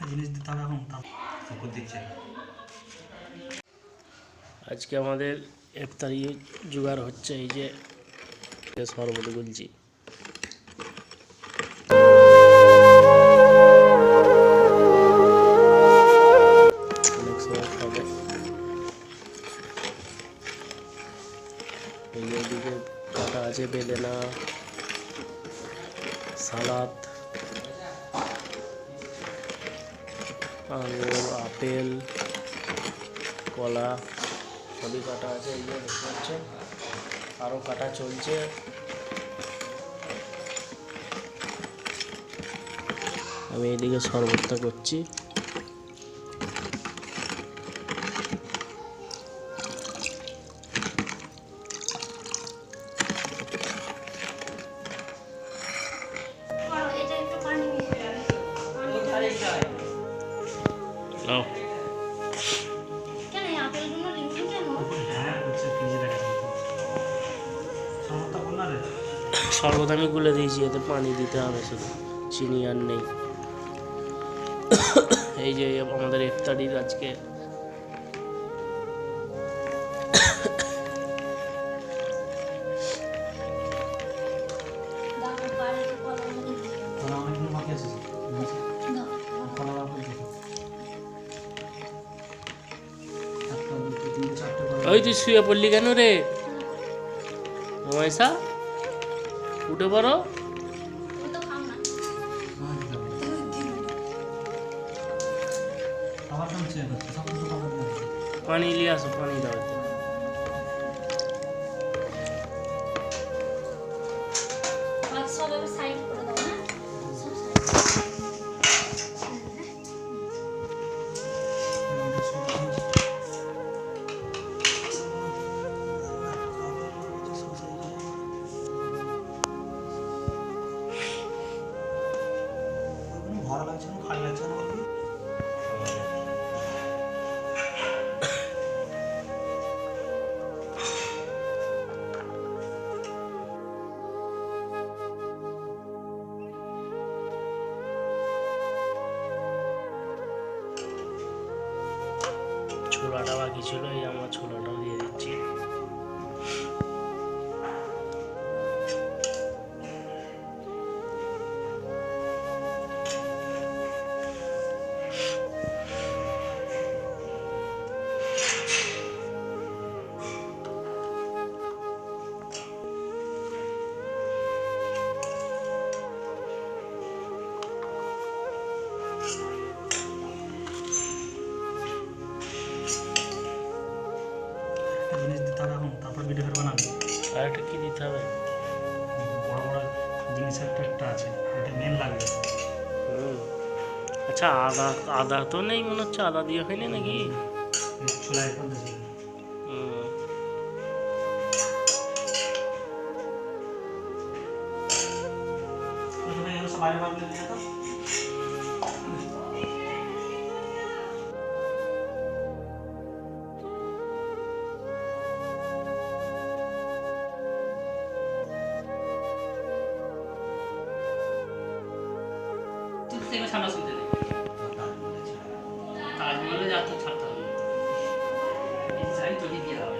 একটা জিনিস দিতে হবে এখন তার শপথ দিচ্ছে আজকে আমাদের ইফতারি জোগাড় হচ্ছে এই যে শরবত গুলছি অনেক সময় খাবে এই যে এদিকে কাটা আছে বেলেনা সালাদ আঙুর, আপেল, কলা, সবই কাটা আছে, এই যে দেখতে পাচ্ছেন। আরও কাটা চলছে। আমি এইদিকে শরবতটা করছি। রে শরবত আমি গুলে দিয়েছি এতে পানি দিতে হবে শুধু চিনি আর নেই। এই যে আমাদের ইফতারির আজকে ওই তুই শুয়ে পড়লি কেন রে? রমেশা উঠে পড়ো। হ্যাঁ, পানি নিয়ে আসো পানি দাও। সব সাইড করে দাও না ভালো লাগছে না খালি লাগছে না বলবি? ছোলাটা বাকি ছিল এই আমার ছোলাটাও দিয়ে দিচ্ছি জিনিস দিতে হবে এখন তারপর ভিডিও ফের বানাবি আর একটা কি দিতে হবে বড় বড় জিনিস একটা একটা আছে এটা মেন লাগবে হুম। আচ্ছা আদা আদা তো নেই মনে হচ্ছে আদা দিয়ে হয়নি নাকি চুলা এখন দিয়েছি হুম। ওখানে এগুলো সব বাইরে বাইরে নিয়ে যেত শুনতে দে তাজমহলে যা তো ছাড়তে হবে তোকে দিয়ে হবে।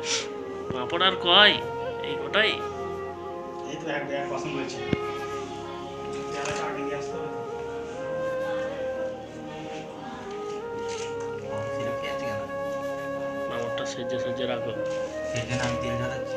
পাঁপড় আর কয়? এই কটাই? এই তো এক এক পছন্দ হয়েছে। যারা চাকরি দিয়ে আসতে হবে। সেজে সেজে রাখো। আমি তেল ঝরাচ্ছি